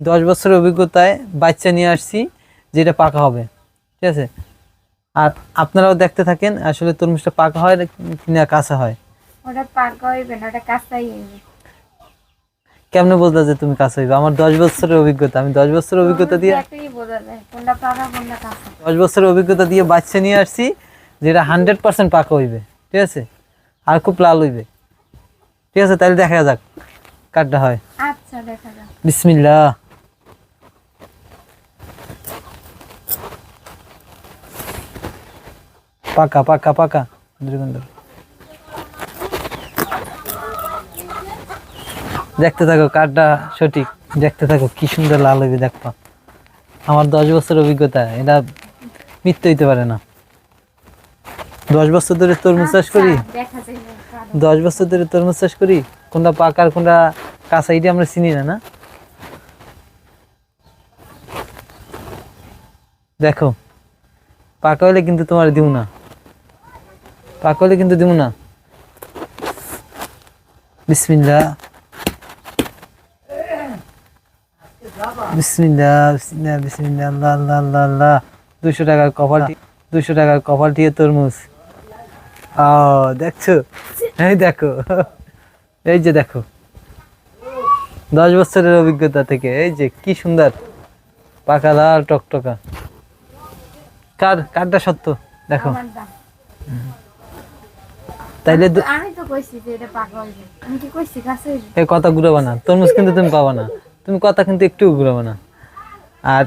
দশ বছরের অভিজ্ঞতায় বাচ্চা নিয়ে আসছি যেটা পাকা হবে। ঠিক আছে? আর আপনারাও দেখতে থাকেন আসলে তরমুজটা পাকা হয় কিনা কাঁচা হয়। ওটা পাকা হইবে না ওটা কাঁচাই কেমনে বলতে যে তুমি কাঁচা হইবে? আমার দশ বছরের অভিজ্ঞতা আমি দশ বছরের অভিজ্ঞতা দিয়ে দশ বছরের অভিজ্ঞতা দিয়ে বাচ্চা নিয়ে আসছি যেটা হান্ড্রেড পার্সেন্ট পাকা হইবে। ঠিক আছে? আর খুব লাল হইবে। ঠিক আছে? তাহলে দেখা যাক কাঠটা হয়। আচ্ছা দেখা যাক। বিসমিল্লা পাকা পাকা পাকা। দেখতে থাকো কাঠটা সঠিক। দেখতে থাকো কি সুন্দর লাল হইবে দেখবা আমার দশ বছর অভিজ্ঞতা এটা মিথ্যে হইতে পারে না। দশ বছর ধরে তরমুজ চাষ করি? আচ্ছা, কারণ দশ বছর ধরে তরমুজ চাষ করি? কোনটা পাকার কোনটা কাঁচা এটা আমরা চিনি না না? দেখো পাকা হলে কিন্তু তোমার দিব না। পাকা হলে কিন্তু দিব না। বিসমিল্লা দুশো টাকার দুশো টাকার তরমুজ। দেখছ? দেখো। এই যে দেখো। দশ বছরের অভিজ্ঞতা থেকে। এই যে কি সুন্দর। পাকা লাল টকটকা। কার কারটা সত্য? দেখো। তাইলে আমি তো কইছি যে এটা পাকা হইবে আমি কি কইছি এই কথা ঘুরাবো না। তরমুজ কিন্তু তুমি পাবা না। তুমি কথা কিন্তু একটু ঘুরাবো না। আর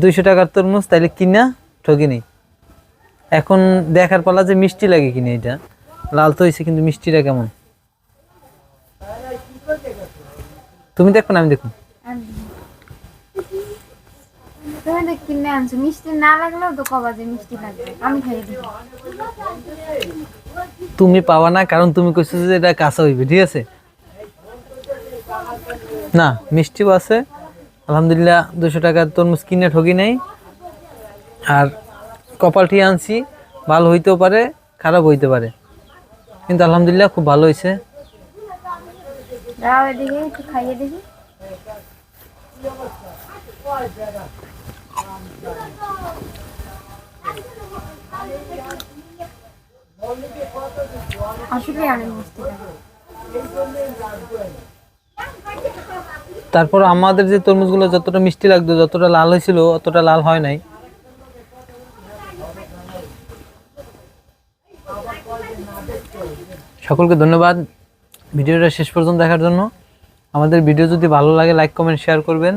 দুইশো টাকার তরমুজ তাইলে কিনা ঠকিনি এখন দেখার পালা যে মিষ্টি লাগে কিনা এটা। লাল তো হয়েছে কিন্তু মিষ্টিটা কেমন? তুমি দেখো না আমি দেখুন আমি তুমি তো কিনে আনছো। মিষ্টি না লাগলেও তো কবা যে মিষ্টি লাগবে আমি দিই। তুমি পাবা না কারণ তুমি কইছো যে এটা কাঁচা হইবে ঠিক আছে? না মিষ্টিও আছে। আলহামদুলিল্লাহ দুশো টাকার তরমুজ কিনে ঠকি নাই। আর কপালটি আনছি ভালো হইতেও পারে খারাপ হইতে পারে। কিন্তু আলহামদুলিল্লাহ খুব ভালো হয়েছে খাইয়ে দেখি। তারপর আমাদের যে তরমুজগুলো যতটা মিষ্টি লাগতো, যতটা লাল হয়েছিল, অতটা লাল হয় নাই। সকলকে ধন্যবাদ। ভিডিওটা শেষ পর্যন্ত দেখার জন্য। আমাদের ভিডিও যদি ভালো লাগে লাইক কমেন্ট শেয়ার করবেন।